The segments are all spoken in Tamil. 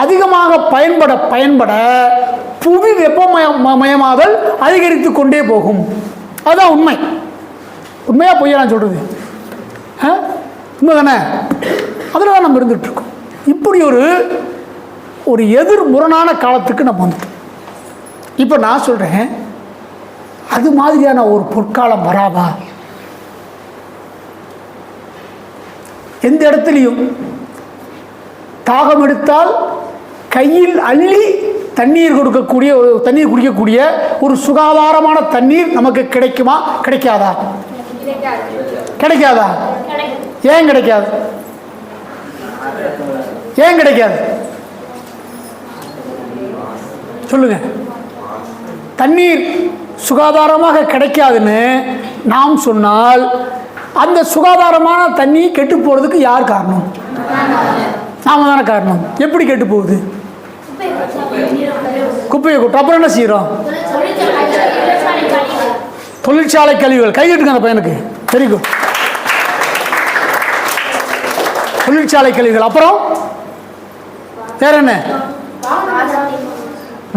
அதிகமாக பயன்பட பயன்பட புவி வெப்பமயமாதல் அதிகரித்து கொண்டே போகும். அதுதான் உண்மை. உண்மையாக பொய்யா நான் சொல்கிறது உண்மை தானே அதில் தான் நம்ம இருந்துகிட்ருக்கோம் இப்படி ஒரு ஒரு எதிர் முரணான காலத்துக்கு நம்ம வந்துட்டோம். இப்போ நான் சொல்கிறேன் அது மாதிரியான ஒரு பொற்காலம் வராதா? எந்த இடத்துலையும் தாகம் எடுத்தால் கையில் அள்ளி தண்ணீர் கொடுக்கக்கூடிய ஒரு தண்ணீர் குடிக்கக்கூடிய ஒரு சுகாதாரமான தண்ணீர் நமக்கு கிடைக்குமா? கிடைக்காதா? கிடைக்காதா? ஏன் கிடைக்காது? ஏன் கிடைக்காது? சொல்லுங்க. தண்ணீர் சுகாதாரமாக கிடைக்காதுன்னு நாம் சொன்னால் அந்த சுகாதாரமான தண்ணி கெட்டு போகிறதுக்கு யார் காரணம்? நாம தானே காரணம். எப்படி கெட்டு போகுது? குப்பையை கொட்டு. அப்புறம் என்ன செய்கிறோம் தொழிற்சாலை கழிவுகள். கை கட்டுங்க அந்த பையனுக்கு. வெரி குட் தொழிற்சாலை கழிவுகள். அப்புறம்? வேற என்ன?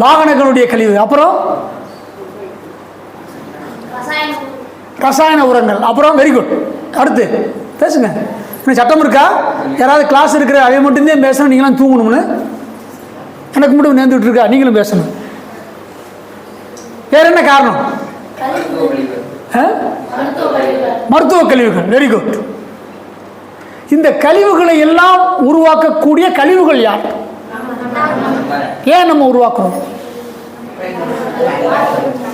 வாகனங்களுடைய கழிவு. அப்புறம்? ரசாயன உரங்கள். அப்புறம்? வெரி குட் அடுத்து. பேசுங்க. இன்னும் சட்டம் இருக்கா? யாராவது கிளாஸ் இருக்கிற அதை மட்டும்தான் பேசணும் நீங்களாம் தூங்கணும்னு? எனக்கு மட்டும் நேர்ந்துட்டு இருக்கா? நீங்களும் பேசணும். வேற என்ன காரணம்? ஆ? மருத்துவ கழிவுகள். வெரி குட் இந்த கழிவுகளை எல்லாம் உருவாக்கக்கூடிய கழிவுகள் யார்? ஏன் நம்ம உருவாக்குறோம்?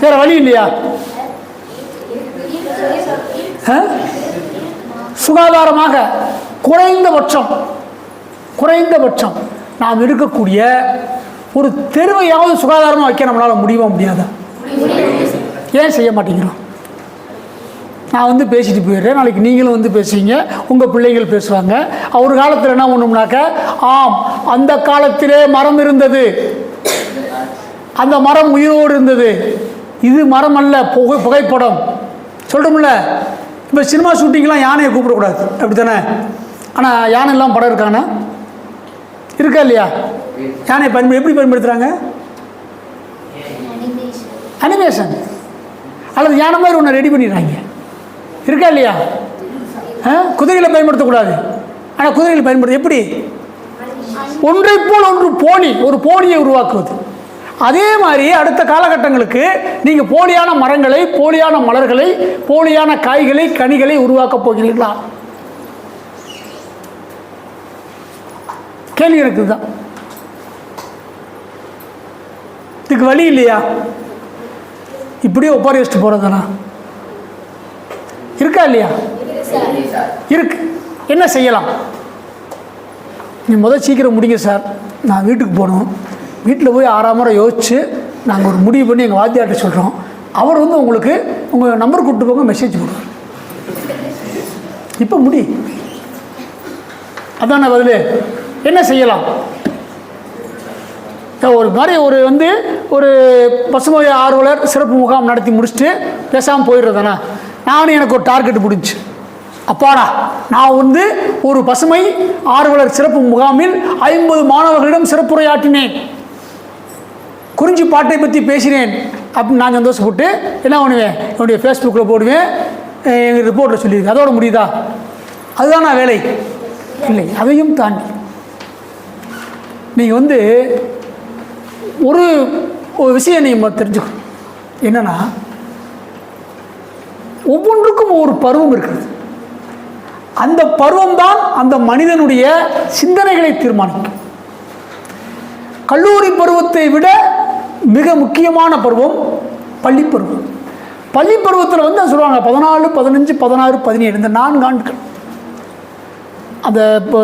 வேற வழி இல்லையா? ஆ? சுகாதாரமாக குறைந்தபட்சம் குறைந்தபட்சம் நாம் இருக்கக்கூடிய ஒரு தெருவையாவது சுகாதாரமாக வைக்க நம்மளால் முடியுமா முடியாதா? ஏன் செய்ய மாட்டேங்கிறோம்? நான் வந்து பேசிட்டு போயிடுறேன். நாளைக்கு நீங்களும் வந்து பேசுவீங்க. உங்கள் பிள்ளைகள் பேசுவாங்க. ஒரு காலத்தில் என்ன பண்ணும்னாக்க ஆம் அந்த காலத்திலே மரம் இருந்தது. அந்த மரம் உயிரோடு இருந்தது. இது மரம் அல்ல புகை புகைப்படம். சொல்கிறோம்ல இப்போ சினிமா ஷூட்டிங்லாம் யானையை கூப்பிடக்கூடாது. அப்படி தானே ஆனால் யானை எல்லாம் படம் இருக்கானா? இருக்கா இல்லையா? யானையை பயன்படு எப்படி பயன்படுத்துகிறாங்க அனிமேஷன் அல்லது யானை மாதிரி ஒன்று ரெடி பண்ணிடுறாங்க. இருக்கா இல்லையா? ஆ? பயன்படுத்தக்கூடாது. ஆனால் குதிரையில் பயன்படுத்த எப்படி? ஒன்றை போல் ஒன்று போனி ஒரு போனியை உருவாக்குவது. அதே மாதிரி அடுத்த காலகட்டங்களுக்கு நீங்கள் போலியான மரங்களை போலியான மலர்களை போலியான காய்களை கனிகளை உருவாக்கப் போகிறீர்களா? கேள்வி எனக்கு தான் இதுக்கு வழி இல்லையா? இப்படியே ஒப்பாரி வச்சுட்டு போகிறதுனா இருக்கா இல்லையா? இருக்கு. என்ன செய்யலாம்? நீ முதல் சீக்கிரம் முடிங்க சார். நான் வீட்டுக்கு போகணும். வீட்டில் போய் ஆறாம் முறை யோசித்து நாங்கள் ஒரு முடிவு பண்ணி எங்கள் வாத்தியார்ட்ட சொல்கிறோம் அவர் வந்து உங்களுக்கு உங்கள் நம்பர் கூப்பிட்டு போங்க மெசேஜ் போடுவார். இப்போ முடி. அதான பதில்? என்ன செய்யலாம்? ஒரு மாதிரி ஒரு வந்து ஒரு பசுமை ஆர்வலர் சிறப்பு முகாம் நடத்தி முடிச்சுட்டு பேசாமல் போயிடுறதானா நானும் எனக்கு ஒரு டார்கெட் பிடிச்சி. அப்பாடா நான் வந்து ஒரு பசுமை ஆர்வலர் சிறப்பு முகாமில் ஐம்பது மாணவர்களிடம் சிறப்புரையாற்றினேன். குறிஞ்சி பாட்டை பற்றி பேசினேன். அப்படின்னு நான் சந்தோஷப்பட்டு என்ன பண்ணுவேன்? என்னுடைய ஃபேஸ்புக்கில் போடுவேன். எங்கள் ரிப்போர்ட்டில் சொல்லியிருக்கேன் அதோட முடியுதா? அதுதான் நான் வேலை. இல்லை அதையும் தாண்டி. நீங்கள் வந்து ஒரு ஒரு விஷயம் நீங்கள் தெரிஞ்சுக்கணும். என்னென்னா ஒவ்வொன்றுக்கும் ஒவ்வொரு பருவம் இருக்கிறது. அந்த பருவம் தான் அந்த மனிதனுடைய சிந்தனைகளை தீர்மானிக்கும். கல்லூரி பருவத்தை விட மிக முக்கியமான பருவம் பள்ளி பருவம் பள்ளி பருவத்தில் வந்து சொல்லுவாங்க பதினாலு பதினஞ்சு பதினாறு பதினேழு இந்த நான்கு ஆண்டுகள். அந்த இப்போ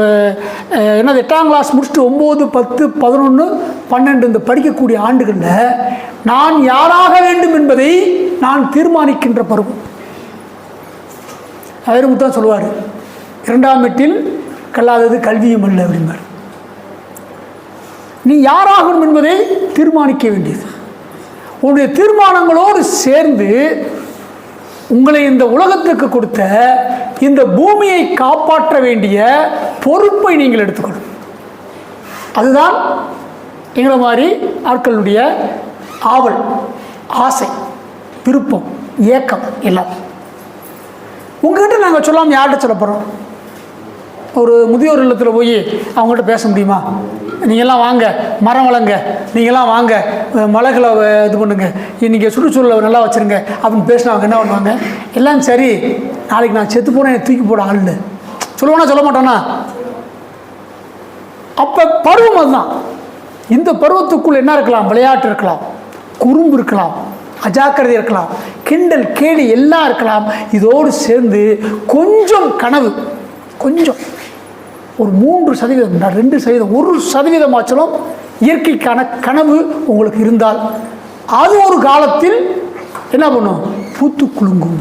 என்னது எட்டாம் கிளாஸ் முடிச்சுட்டு ஒம்பது பத்து பதினொன்று பன்னெண்டு இந்த படிக்கக்கூடிய ஆண்டுகளில் நான் யாராக வேண்டும் என்பதை நான் தீர்மானிக்கின்ற பருவம். வைரமுத்தான் சொல்லுவார் இரண்டாம் எட்டில் கல்லாதது கல்வியும் அல்ல அப்படிம்பார். நீ யாராகணும் என்பதை தீர்மானிக்க வேண்டியது. உன்னுடைய தீர்மானங்களோடு சேர்ந்து உங்களை இந்த உலகத்துக்கு கொடுத்த இந்த பூமியை காப்பாற்ற வேண்டிய பொறுப்பை நீங்கள் எடுத்துக்கணும். அதுதான் எங்களை மாதிரி ஆட்களுடைய ஆவல் ஆசை விருப்பம் ஏக்கம் எல்லாம். உங்ககிட்ட நாங்கள் சொல்லாமல் யார்கிட்ட சொல்ல போகிறோம் ஒரு முதியோர் இல்லத்தில் போய் அவங்ககிட்ட பேச முடியுமா? நீங்கள்லாம் வாங்க மரம் வளங்க நீங்கள்லாம் வாங்க மலைகளை இது பண்ணுங்க இன்றைக்கி சுற்றுச்சூழலை நல்லா வச்சுருங்க அப்படின்னு பேசினா அவங்க என்ன பண்ணுவாங்க? எல்லாம் சரி நாளைக்கு நான் செத்து போனேன் தூக்கி போட ஆளுன்னு. சொல்லுவானா சொல்ல மாட்டானா? அப்போ பருவம் அதுதான். இந்த பருவத்துக்குள் என்ன இருக்கலாம்? விளையாட்டு இருக்கலாம் குறும்பு இருக்கலாம் அஜாக்கிரதை இருக்கலாம் கிண்டல் கேலி எல்லாம் இருக்கலாம். இதோடு சேர்ந்து கொஞ்சம் கனவு கொஞ்சம் ஒரு மூன்று சதவீதம் ரெண்டு சதவீதம் ஒரு சதவீதமாச்சலும் இயற்கைக்கான கனவு உங்களுக்கு இருந்தால் அது ஒரு காலத்தில் என்ன பண்ணும்? பூத்து குலுங்கும்.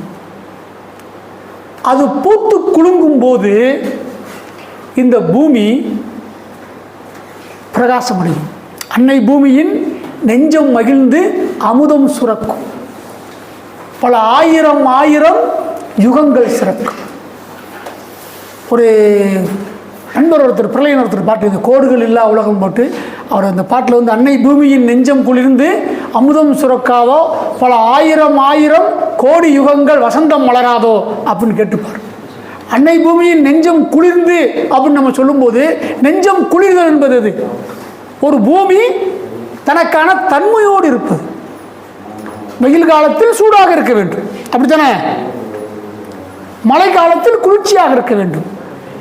அது பூத்து குலுங்கும் போது இந்த பூமி பிரகாசமடையும். அன்னை பூமியின் நெஞ்சம் மகிழ்ந்து அமுதம் சுரக்கும். பல ஆயிரம் ஆயிரம் யுகங்கள் சிறக்கும். ஒரு நண்பர் ஒருத்தர் பிரளையன் ஒருத்தர் பாட்டு இந்த கோடுகள் இல்லா உலகம் போட்டு அவர் அந்த பாட்டில் வந்து அன்னை பூமியின் நெஞ்சம் குளிர்ந்து அமுதம் சுரக்காதோ பல ஆயிரம் ஆயிரம் கோடி யுகங்கள் வசந்தம் மலராதோ அப்படின்னு கேட்டுப்பார். அன்னை பூமியின் நெஞ்சம் குளிர்ந்து அப்படின்னு நம்ம சொல்லும்போது நெஞ்சம் குளிர்தல் என்பது அது ஒரு பூமி தனக்கான தன்மையோடு இருப்பது. வெயில் காலத்தில் சூடாக இருக்க வேண்டும். அப்படித்தானே? மழை காலத்தில் குளிர்ச்சியாக இருக்க வேண்டும்.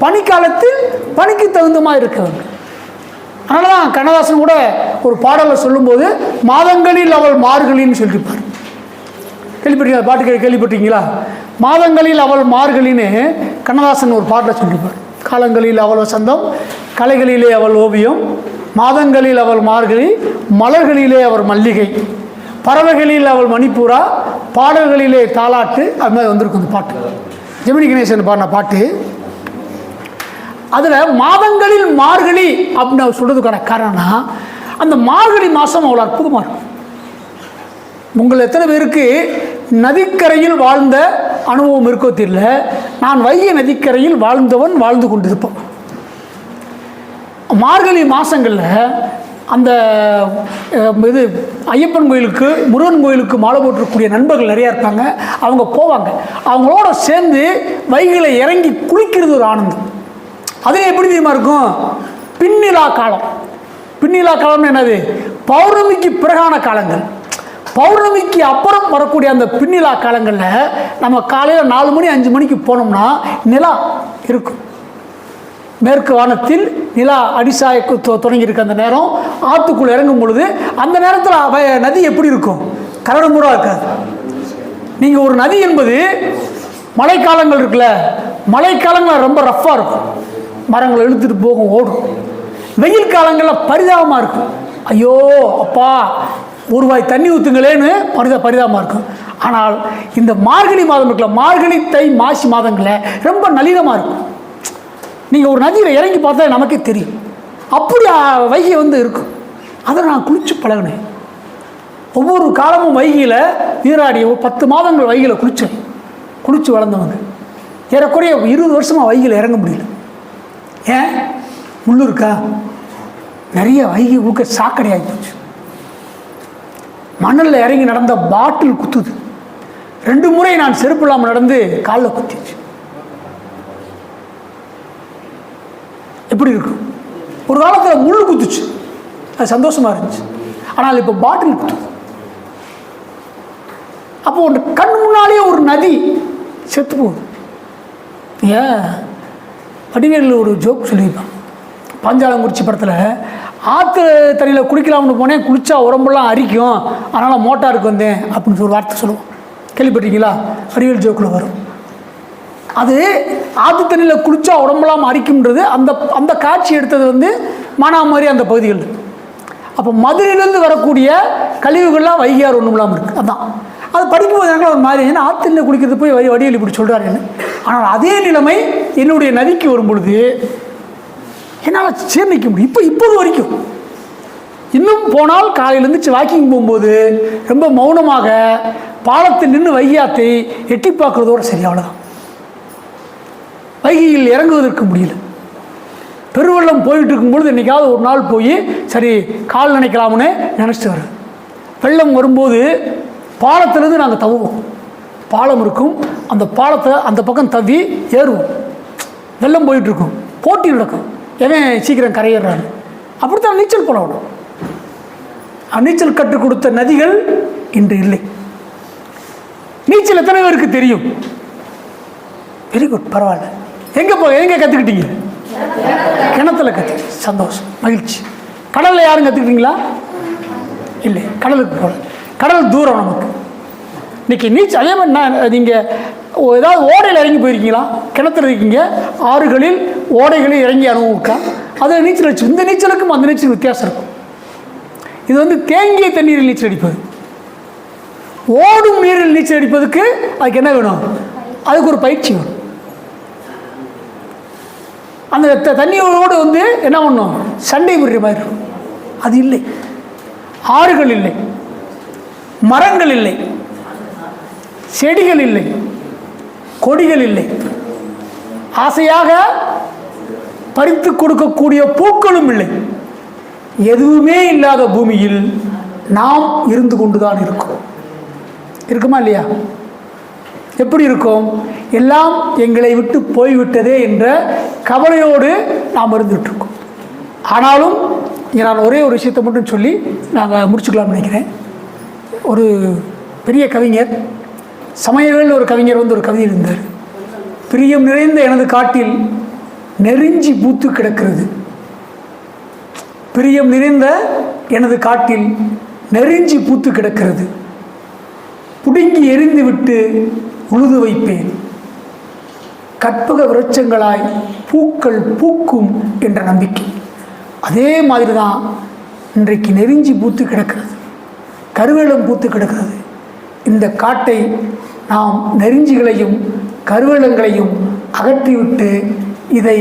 பனிக்காலத்தில் பனிக்கு தகுந்தமாக இருக்க வேண்டும் அதனால தான் கண்ணதாசன் கூட ஒரு பாடலை சொல்லும்போது மாதங்களில் அவள் மார்கழின்னு சொல்லியிருப்பார். கேள்விப்பட்டீங்களா பாட்டு கேள்விப்பட்டீங்களா மாதங்களில் அவள் மார்கழின்னு கண்ணதாசன் ஒரு பாட்டில் சொல்லியிருப்பார். காலங்களில் அவள் வசந்தம் கலைகளிலே அவள் ஓவியம் மாதங்களில் அவள் மார்கழி மலர்களிலே அவர் மல்லிகை பறவைகளில் அவள் மணிப்பூரா பாடல்களிலே தாளாட்டு அது மாதிரி வந்திருக்கும் அந்த பாட்டு. ஜெமினி கணேசன் பாடின பாட்டு அதில் மாதங்களில் மார்கழி அப்படின்னு அவர் சொல்கிறதுக்கான காரணம்னா அந்த மார்கழி மாதம் அவ்வளோ அற்புதமாக இருக்கும் உங்கள் எத்தனை பேருக்கு நதிக்கரையில் வாழ்ந்த அனுபவம் இருக்கோ தெரியல நான் வைகை நதிக்கரையில் வாழ்ந்தவன் வாழ்ந்து கொண்டிருப்பான். மார்கழி மாதங்களில் அந்த இது ஐயப்பன் கோயிலுக்கு முருகன் கோயிலுக்கு மாலை போட்டிருக்கக்கூடிய நண்பர்கள் நிறையா இருப்பாங்க. அவங்க போவாங்க. அவங்களோட சேர்ந்து வைகளை இறங்கி குளிக்கிறது ஒரு ஆனந்தம். அதில் எப்படி தெரியுமா இருக்கும்? பின்னிலா காலம். பின்னிலா காலம்னு என்னது? பௌர்ணமிக்கு பிறகான காலங்கள். பௌர்ணமிக்கு அப்புறம் வரக்கூடிய அந்த பின்னிலா காலங்களில் நம்ம காலையில் நாலு மணி அஞ்சு மணிக்கு போனோம்னா நிலா இருக்கும். மேற்கு வானத்தில் நிலா அடிசாய தொ- தொடங்கி இருக்க அந்த நேரம். ஆற்றுக்குள் இறங்கும் பொழுது அந்த நேரத்தில் அவ நதி எப்படி இருக்கும்? கரடுமுறாக இருக்காது. நீங்கள் ஒரு நதி என்பது மழைக்காலங்கள் இருக்குல்ல மழைக்காலங்களில் ரொம்ப ரஃப்பாக இருக்கும். மரங்களை இழுத்துட்டு போகும் ஓடும். வெயில் காலங்களில் பரிதாபமாக இருக்கும். ஐயோ அப்பா ஒரு வாய் தண்ணி ஊற்றுங்களேன்னு பரிதா பரிதாபமாக இருக்கும். ஆனால் இந்த மார்கழி மாதம் இருக்குல்ல மார்கழி தை மாசி மாதங்களில் ரொம்ப நளினமாக இருக்கும். நீங்கள் ஒரு நதியில் இறங்கி பார்த்தா நமக்கே தெரியும். அப்படி வைகை வந்து இருக்கும். அதை நான் குளிச்சு பழகினேன். ஒவ்வொரு காலமும் வைகையில் நீராடி பத்து மாதங்கள் வைகையில் குளித்தேன் குளித்து வளர்ந்தவங்க ஏறக்குறைய இருபது வருஷமாக வைகையில் இறங்க முடியல. ஏன் முள்ளு இருக்கா நிறைய வைகை ஊக்க சாக்கடை ஆகி போச்சு. மணலில் இறங்கி நடந்த பாட்டில் குத்துது. ரெண்டு முறை நான் செருப்பு இல்லாமல் நடந்து காலில் குத்திச்சு. எப்படி இருக்கும்? ஒரு காலத்தில் முள் குத்துச்சு. அது சந்தோஷமா இருந்துச்சு. ஆனால் இப்போ பாட்டில் குத்துது. அப்போ ஒன்று கண் முன்னாலேயே ஒரு நதி செத்து போகுது. ஏன் வடிவேலில் ஒரு ஜோக் சொல்லியிருப்பான் பாஞ்சாலங்குறிச்சி படத்தில் ஆற்று தண்ணியில் குளிக்கலாம்னு போனேன் குளித்தா உடம்பெல்லாம் அரிக்கும் அதனால் மோட்டாருக்கு வந்தேன் அப்படின்னு சொல்லி ஒரு வார்த்தை சொல்லுவோம் கேள்விப்பட்டீங்களா வடிவேல் ஜோக்கில் வரும். அது ஆற்று தண்ணியில் குளித்தா உடம்பெல்லாம் அரிக்கும்ன்றது அந்த அந்த காட்சி எடுத்தது வந்து மானாமாரி அந்த பகுதிகள் அப்போ மதுரையிலேருந்து வரக்கூடிய கழிவுகள்லாம் வைகையார் ஒன்றும் இல்லாமல் இருக்குது அதுதான் அது படிக்கும்போது எனக்கு ஒரு மாதிரி ஏன்னா ஆற்றுல குளிக்கிறது போய் வடி வடிவேல் இப்படி என்ன? ஆனால் அதே நிலைமை என்னுடைய நதிக்கு வரும் பொழுது என்னால் சீர்ணிக்க முடியும். இப்போ இப்போது வரைக்கும். இன்னும் போனால் காலையிலேருந்து வாக்கிங் போகும்போது ரொம்ப மௌனமாக பாலத்தில் நின்று வையாத்தை எட்டி பார்க்குறதோட சரி அவ்வளோதான் வைகையில் இறங்குவதற்கு முடியல. பெருவெள்ளம் போயிட்டு இருக்கும்பொழுது என்றைக்காவது ஒரு நாள் போய் சரி கால் நினைக்கலாம்னு நினச்சிட்டு வரும் வெள்ளம் வரும்போது பாலத்திலேருந்து நாங்கள் தவுவோம். பாலம் இருக்கும். அந்த பாலத்தை அந்த பக்கம் தவி ஏறுவோம். வெள்ளம் போயிட்டுருக்கும். போட்டி நடக்கும். எவன் சீக்கிரம் கரையேறாரு அப்படித்தான் நீச்சல் பழகணும் நீச்சல் கற்றுக் கொடுத்த நதிகள் இன்று இல்லை. நீச்சல் எத்தனை பேருக்கு தெரியும்? வெரி குட் பரவாயில்ல. எங்கே போ எங்கே கற்றுக்கிட்டீங்க கிணத்துல கற்று சந்தோஷம். மகிழ்ச்சி. கடலில் யாரும் கற்றுக்கிட்டீங்களா இல்லை. கடலுக்கு போகல. கடல் தூரம் நமக்கு. இன்னைக்கு நீச்சல் அதே மாதிரி நான் நீங்கள் ஏதாவது ஓடையில் இறங்கி போயிருக்கீங்களா? கிணத்துல இருக்கீங்க ஆறுகளில் ஓடைகளில் இறங்கி அனுபவிக்கா இருக்கா அது நீச்சல் அடிச்சு இந்த நீச்சலுக்கும் அந்த நீச்சல் வித்தியாசம் இருக்கும். இது வந்து தேங்கிய தண்ணீரில் நீச்சல் அடிப்பது. ஓடும் நீரில் நீச்சல் அடிப்பதுக்கு அதுக்கு என்ன வேணும்? அதுக்கு ஒரு பயிற்சி வேணும். அந்த த- தண்ணியோடு வந்து என்ன பண்ணும்? சண்டை புரியுற மாதிரி இருக்கும். அது இல்லை. ஆறுகள் இல்லை. மரங்கள் இல்லை. செடிகள் இல்லை. கொடிகள் இல்லை. ஆசையாக பறித்து கொடுக்கக்கூடிய பூக்களும் இல்லை. எதுவுமே இல்லாத பூமியில் நாம் இருந்து கொண்டுதான் இருக்கோம். இருக்குமா இல்லையா? எப்படி இருக்கும்? எல்லாம் எங்களை விட்டு போய்விட்டதே என்ற கவலையோடு நாம் இருந்துகிட்ருக்கோம் ஆனாலும் இங்க நான் ஒரே ஒரு விஷயத்தை மட்டும் சொல்லி நாங்கள் முடிச்சுக்கலாம்னு நினைக்கிறேன். ஒரு பெரிய கவிஞர் சமையலில் ஒரு கவிஞர் வந்து ஒரு கவிதை இருந்தார். பிரியம் நிறைந்த எனது காட்டில் நெருஞ்சி பூத்து கிடக்கிறது. பிரியம் நிறைந்த எனது காட்டில் நெருஞ்சி பூத்து கிடக்கிறது. புடுங்கி எரிந்துவிட்டு உழுது வைப்பேன். கற்பக விருட்சங்களாய் பூக்கள் பூக்கும் என்ற நம்பிக்கை. அதே மாதிரி தான் இன்றைக்கு நெருஞ்சி பூத்து கிடக்கிறது. கருவேலம் பூத்து கிடக்கிறது. இந்த காட்டை நாம் நெருஞ்சிகளையும் கருவேலங்களையும் அகற்றிவிட்டு இதை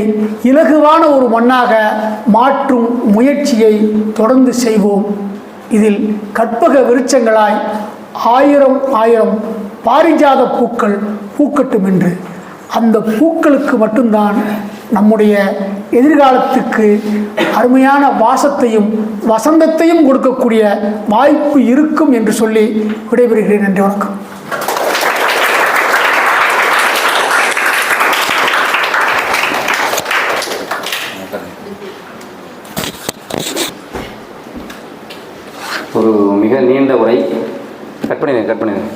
இலகுவான ஒரு மண்ணாக மாற்றும் முயற்சியை தொடர்ந்து செய்வோம். இதில் கற்பக விருட்சங்களாய் ஆயிரம் ஆயிரம் பாரிஜாத பூக்கள் பூக்கட்டும் என்று அந்த பூக்களுக்கு மட்டும்தான் நம்முடைய எதிர்காலத்துக்கு அருமையான வாசத்தையும் வசந்தத்தையும் கொடுக்கக்கூடிய வாய்ப்பு இருக்கும் என்று சொல்லி விடைபெறுகிறேன். நன்றி வணக்கம். ஒரு மிக நீண்ட உரை. கட் பண்ணிடுங்க கட் பண்ணிடுங்க